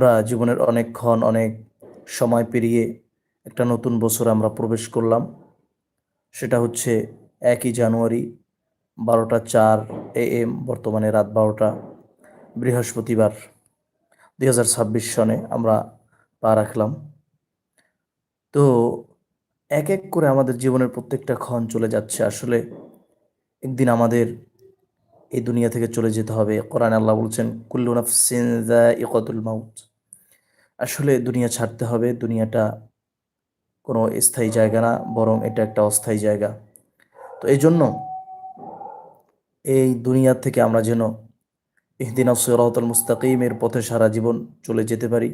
আমরা জীবনের অনেকক্ষণ অনেক সময় পেরিয়ে একটা নতুন বছর আমরা প্রবেশ করলাম। সেটা হচ্ছে একই জানুয়ারি বারোটা চার এ এম, বর্তমানে রাত বারোটা, বৃহস্পতিবার দুই হাজার ছাব্বিশ সনে আমরা পা রাখলাম। তো এক এক করে আমাদের জীবনের প্রত্যেকটা ক্ষণ চলে যাচ্ছে। আসলে একদিন আমাদের এই দুনিয়া থেকে চলে যেতে হবে। কোরআন আল্লাহ বলছেন, কুল্লু নাফসিন ইকতুল মাউত। আসলে দুনিয়া ছাড়তে হবে, দুনিয়াটা কোনো স্থায়ী জায়গা না, বরং এটা একটা অস্থায়ী জায়গা। তো এই জন্য এই দুনিয়া থেকে আমরা যেন ইহদিন সিরাতুল মুস্তাকিমের পথে সারা জীবন চলে যেতে পারি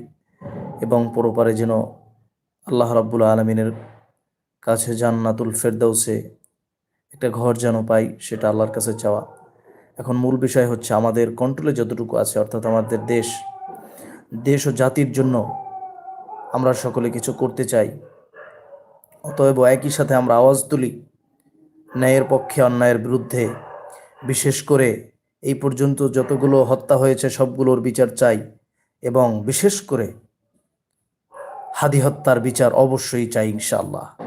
এবং পরপারে যেন আল্লাহ রাব্বুল আলমিনের কাছে জান্নাতুল ফেরদাউসে একটা ঘর যেন পাই, সেটা আল্লাহর কাছে চাওয়া। এখন মূল বিষয় হচ্ছে আমাদের কন্ট্রোলে যতটুকু আছে, অর্থাৎ আমাদের দেশ দেশ ও জাতির জন্য আমরা সকলে কিছু করতে চাই। অতএব একই সাথে আমরা আওয়াজ তুলি, ন্যায়ের পক্ষে অন্যায়ের বিরুদ্ধে। বিশেষ করে এই পর্যন্ত যতগুলো হত্যা হয়েছে, সবগুলোর বিচার চাই এবং বিশেষ করে হাদি হত্যার বিচার অবশ্যই চাই ইনশাআল্লাহ।